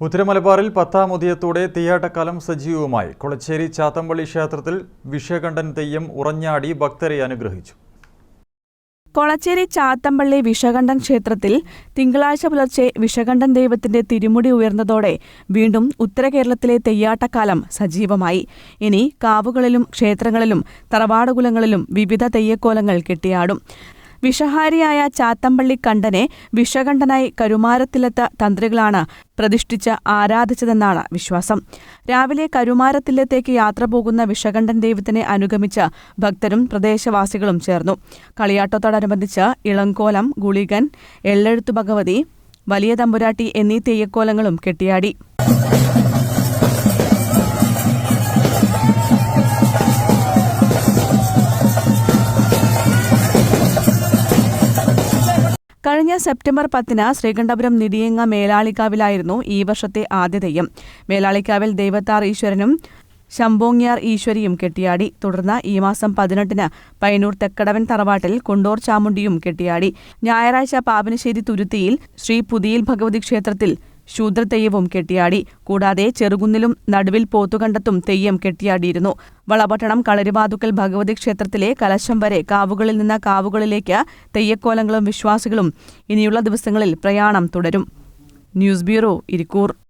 ഉത്തരമലബാറിൽ പത്താം ഉദയത്തോടെ തെയ്യാട്ടക്കാലം സജീവമായി കൊളച്ചേരി ചാത്തമ്പള്ളി ക്ഷേത്രത്തിൽ വിഷകണ്ഠൻ തെയ്യം ഉറഞ്ഞാടി ഭക്തരെ അനുഗ്രഹിച്ചു. കൊളച്ചേരി ചാത്തമ്പള്ളി വിഷകണ്ഠൻ ക്ഷേത്രത്തിൽ തിങ്കളാഴ്ച പുലർച്ചെ വിഷകണ്ഠൻ ദൈവത്തിന്റെ തിരുമുടി ഉയർന്നതോടെ വീണ്ടും ഉത്തരകേരളത്തിലെ തെയ്യാട്ടക്കാലം സജീവമായി. ഇനി കാവുകളിലും ക്ഷേത്രങ്ങളിലും തറവാടുകുലങ്ങളിലും വിവിധ തെയ്യക്കോലങ്ങൾ കെട്ടിയാടും. വിഷഹാരിയായ ചാത്തമ്പള്ളി കണ്ഠനെ വിഷകണ്ഠനായി കരുമാരത്തിലെത്ത തന്ത്രികളാണ് പ്രതിഷ്ഠിച്ച് ആരാധിച്ചതെന്നാണ് വിശ്വാസം. രാവിലെ കരുമാരത്തില്ലത്തേക്ക് യാത്ര പോകുന്ന വിഷകണ്ഠൻ ദൈവത്തിനെ അനുഗമിച്ച് ഭക്തരും പ്രദേശവാസികളും ചേർന്നു. കളിയാട്ടത്തോടനുബന്ധിച്ച് ഇളങ്കോലം ഗുളികൻ എള്ളെഴുത്തു ഭഗവതി വലിയ തമ്പുരാട്ടി എന്നീ തെയ്യക്കോലങ്ങളും കെട്ടിയാടി. കഴിഞ്ഞ സെപ്റ്റംബർ പത്തിന് ശ്രീകണ്ഠപുരം നിടിയങ്ങ മേലാളിക്കാവിലായിരുന്നു ഈ വർഷത്തെ ആദ്യ തെയ്യം. മേലാളിക്കാവിൽ ദൈവത്താർ ഈശ്വരനും ശംഭോങ്യാർ ഈശ്വരിയും കെട്ടിയാടി. തുടർന്ന് ഈ മാസം പതിനെട്ടിന് പയ്യന്നൂർ തെക്കടവൻ തറവാട്ടിൽ കൊണ്ടോർ ചാമുണ്ടിയും കെട്ടിയാടി. ഞായറാഴ്ച പാപനശ്ശേരി തുരുത്തിയിൽ ശ്രീ പുതിയിൽ ഭഗവതി ക്ഷേത്രത്തിൽ ശൂദ്രതെയ്യവും കെട്ടിയാടി. കൂടാതെ ചെറുകുന്നിലും നടുവിൽ പോത്തുകണ്ടത്തും തെയ്യം കെട്ടിയാടിയിരുന്നു. വളപട്ടണം കളരിവാതുക്കൽ ഭഗവതി ക്ഷേത്രത്തിലെ കലശം വരെ കാവുകളിൽ നിന്ന് കാവുകളിലേക്ക് തെയ്യക്കോലങ്ങളും വിശ്വാസികളും ഇനിയുള്ള ദിവസങ്ങളിൽ പ്രയാണം തുടരും. News bureau Irikkur.